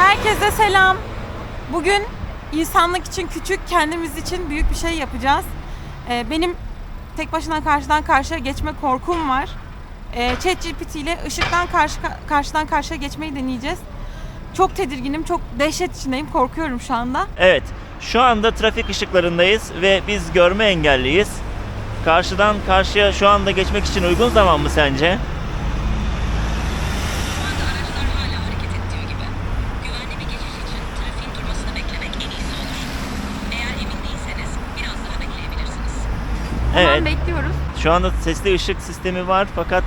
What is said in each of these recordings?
Herkese selam. Bugün insanlık için küçük, kendimiz için büyük bir şey yapacağız. Ee, benim tek başına karşıdan karşıya geçme korkum var. Ee, ChatGPT ile ışıktan karşı karşıdan karşıya geçmeyi deneyeceğiz. Çok tedirginim, çok dehşet içindeyim, korkuyorum şu anda. Evet, şu anda trafik ışıklarındayız ve biz görme engelliyiz. Karşıdan karşıya şu anda geçmek için uygun zaman mı sence? Şu anda araçlar hala hareket ediyor gibi. Güvenli bir geçiş için trafiğin durmasını beklemek en iyisi olur. Eğer emin değilseniz biraz daha bekleyebilirsiniz. Hemen Evet, bekliyoruz. şu anda sesli ışık sistemi var fakat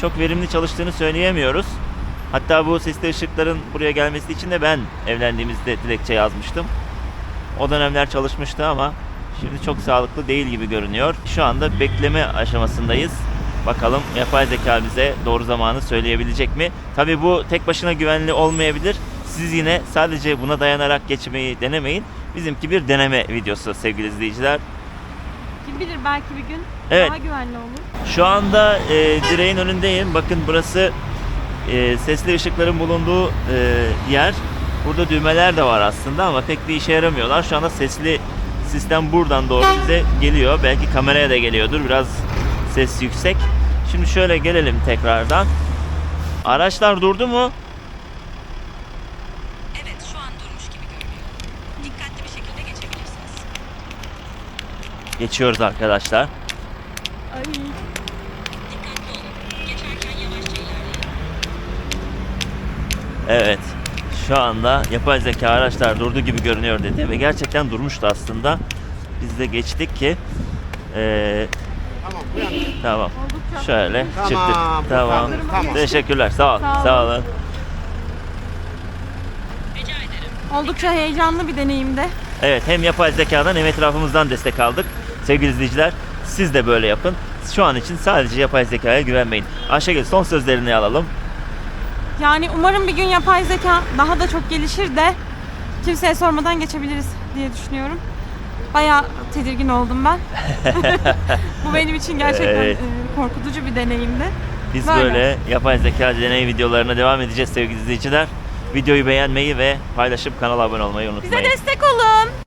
çok verimli çalıştığını söyleyemiyoruz. Hatta bu sesli ışıkların buraya gelmesi için de ben evlendiğimizde dilekçe yazmıştım. O dönemler çalışmıştı ama şimdi çok sağlıklı değil gibi görünüyor. Şu anda bekleme aşamasındayız. Bakalım yapay zeka bize doğru zamanı söyleyebilecek mi? Tabii bu tek başına güvenli olmayabilir. Siz yine sadece buna dayanarak geçmeyi denemeyin. Bizimki bir deneme videosu sevgili izleyiciler. Kim bilir belki bir gün Evet. daha güvenli olur. Şu anda e, direğin önündeyim. Bakın burası e, sesli ışıkların bulunduğu e, yer. Burada düğmeler de var aslında ama pek bir işe yaramıyorlar. Şu anda sesli sistem buradan doğru bize geliyor. Belki kameraya da geliyordur. Biraz ses yüksek. Şimdi şöyle gelelim tekrardan. Araçlar durdu mu? Evet şu an durmuş gibi görünüyor. Dikkatli bir şekilde geçebilirsiniz. Geçiyoruz arkadaşlar. Ay. Evet. Şu anda yapay zeka araçlar durdu gibi görünüyor dedi ve gerçekten durmuştu aslında. Biz de geçtik ki eee tamam. Oldukça Şöyle Tamam, çıktık. Tamam. tamam. Teşekkürler. Sağ ol. Sağ olun. Sağ oldukça heyecanlı bir deneyimdi. Evet, hem yapay zekadan hem etrafımızdan destek aldık. Sevgili izleyiciler, siz de böyle yapın. Şu an için sadece yapay zekaya güvenmeyin. Ayşegül son sözlerini alalım. Yani umarım bir gün yapay zeka daha da çok gelişir de kimseye sormadan geçebiliriz diye düşünüyorum. Bayağı tedirgin oldum ben. Bu benim için gerçekten Evet. e, korkutucu bir deneyimdi. Biz Böyle. böyle yapay zeka deney videolarına devam edeceğiz sevgili izleyiciler. Videoyu beğenmeyi ve paylaşıp kanala abone olmayı Bize unutmayın. destek olun.